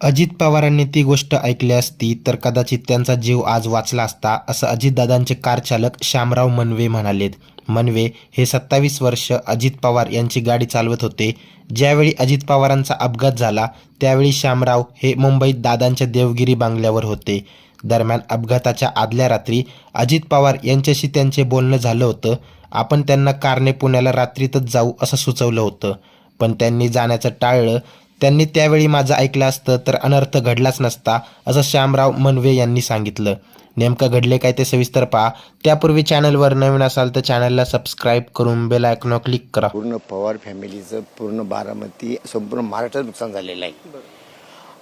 अजित पवारांनी ती गोष्ट ऐकली असती तर कदाचित त्यांचा जीव आज वाचला असता असं अजितदादांचे कार चालक श्यामराव मनवे म्हणालेत. मनवे हे सत्तावीस वर्ष अजित पवार यांची गाडी चालवत होते. ज्यावेळी अजित पवारांचा अपघात झाला त्यावेळी श्यामराव हे मुंबईत दादांच्या देवगिरी बांगल्यावर होते. दरम्यान अपघाताच्या आदल्या रात्री अजित पवार यांच्याशी त्यांचे बोलणं झालं होतं. आपण त्यांना कारने पुण्याला रात्रीतच जाऊ असं सुचवलं होतं. पण त्यांनी जाण्याचं टाळलं. त्यांनी त्यावेळी माझं ऐकलं असतं तर अनर्थ घडलाच नसता असं श्यामराव मनवे यांनी सांगितलं. नेमकं घडले काय ते सविस्तर पहा. त्यापूर्वी चॅनलवर नवीन असाल तर चॅनलला सबस्क्राईब करून बेल आयकॉनवर क्लिक करा. पूर्ण पवार फॅमिलीचं पूर्ण बारामती संपूर्ण महाराष्ट्रात नुकसान झालेलं आहे.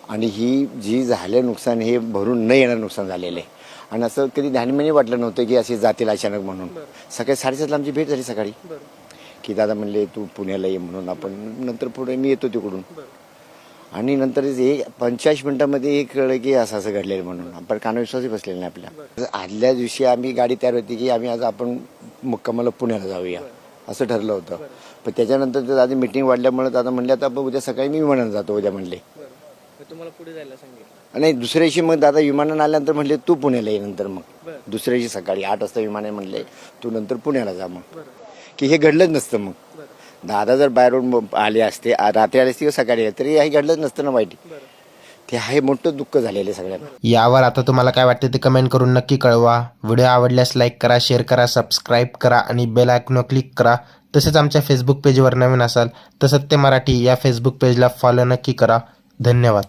आणि ही जी झालं नुकसान हे भरून न येणार नुकसान झालेलं आहे. आणि असं कधी ध्यानमेने वाटलं नव्हतं की असे जातील अचानक म्हणून. सकाळी साडेसातला आमची भेट झाली सकाळी. की दादा म्हणले तू पुण्याला ये म्हणून आपण नंतर पुढे मी येतो तिकडून. आणि नंतर एक पंचेचाळीस मिनिटामध्ये एक कळलं की असं असं घडलेलं म्हणून. आपण कानविश्वासही बसलेला नाही आपल्या. आदल्या दिवशी आम्ही गाडी तयार होती की आम्ही आज आपण मुक्कामाला पुण्याला जाऊया. असं ठरलं होतं. पण त्याच्यानंतर ते दादा मिटिंग वाढल्यामुळे दादा म्हणले आता आपण उद्या सकाळी मी विमानानं जातो उद्या म्हणले. तुम्हाला पुढे जायला सांगितलं. नाही दुसऱ्या दिवशी मग दादा विमानानं आल्यानंतर म्हणले तू पुण्याला ये नंतर मग. दुसऱ्या दिवशी सकाळी आठ वाजता विमाने म्हणले तू नंतर पुण्याला जा मग. की हे घडलंच नसतं मग. दादा जर बाहेरून आले असते आ- रात्री आले असते किंवा सकाळी आले तरी हे घडलंच नसतं ना वाईट. ते हे मोठं दुःख झालेलं आहे सगळ्यांना. यावर आता तुम्हाला काय वाटते ते कमेंट करून नक्की कळवा. व्हिडिओ आवडल्यास लाईक करा शेअर करा सबस्क्राईब करा आणि बेल आयकॉनवर क्लिक करा. तसेच आमच्या फेसबुक पेजवर नवीन असाल तर सत्य मराठी या फेसबुक पेजला फॉलो नक्की करा. धन्यवाद.